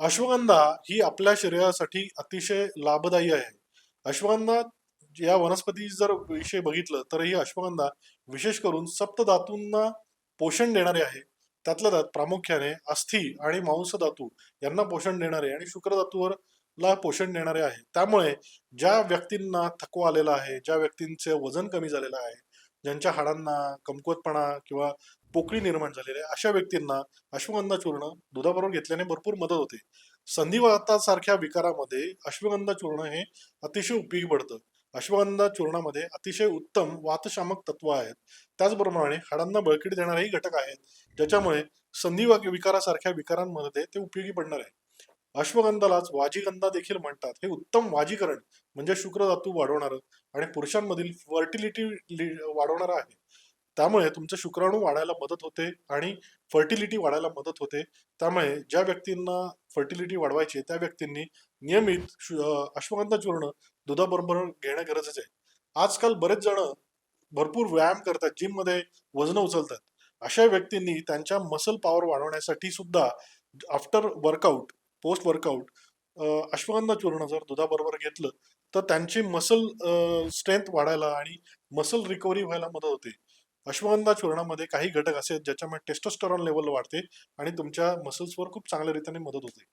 अश्वगंधा ही आपल्या शरीरासाठी अतिशय लाभदायी आहे. अश्वगंधा या वनस्पती जर विषय बघितलं तर ही अश्वगंधा विशेष करून सप्तधातूंना पोषण देणारे आहे. त्यातल्या त्यात प्रामुख्याने अस्थि आणि मांस धातू यांना पोषण देणारे आणि शुक्रधातूवर ला पोषण देणारे आहे. त्यामुळे ज्या व्यक्तींना थकवा आलेला आहे ज्या व्यक्तींचे वजन कमी झालेलं आहे ज्यांच्या हाडांना कमकुवतपणा किंवा पोकळी निर्माण झालेली आहे अशा व्यक्तींना अश्वगंधा चूर्ण दुधाबरोबर घेतल्याने भरपूर मदत होते. संधिवातासारख्या विकारामध्ये अश्वगंधा चूर्ण हे अतिशय उपयोगी पडतं. अश्वगंधा चूर्णामध्ये अतिशय उत्तम वातशामक तत्व आहेत. त्याचप्रमाणे हाडांना बळकटी देणारेही घटक आहेत ज्याच्यामुळे संधी विकारासारख्या विकारांमध्ये ते उपयोगी पडणार आहे. अश्वगंधालाच वाजीगंधा देखील म्हणतात. हे उत्तम वाजीकरण म्हणजे शुक्रधातू वाढवणारं आणि पुरुषांमधील फर्टिलिटी वाढवणारं आहे. त्यामुळे तुमचे शुक्राणू वाढायला मदत होते आणि फर्टिलिटी वाढायला मदत होते. त्यामुळे ज्या व्यक्तींना फर्टिलिटी वाढवायची त्या व्यक्तींनी नियमित शु- अश्वगंधा चूर्ण दुधाबरोबर घेणं गरजेचं आहे. आजकाल बरेच जण भरपूर व्यायाम करतात जिममध्ये वजन उचलतात. अशा व्यक्तींनी त्यांच्या मसल पॉवर वाढवण्यासाठी सुद्धा after workout post workout ashwagandha चूर्ण जर दुधाबरोबर घेतलं तर त्यांची मसल स्ट्रेंथ वाढायला आणि मसल रिकव्हरी व्हायला मदत होते. अश्वगंधा चूर्णामध्ये काही घटक असे आहेत ज्याच्यामुळे टेस्टोस्टेरॉन लेवल वाढते आणि तुमच्या मसल्सवर खूप चांगल्या रीतीने मदत होते.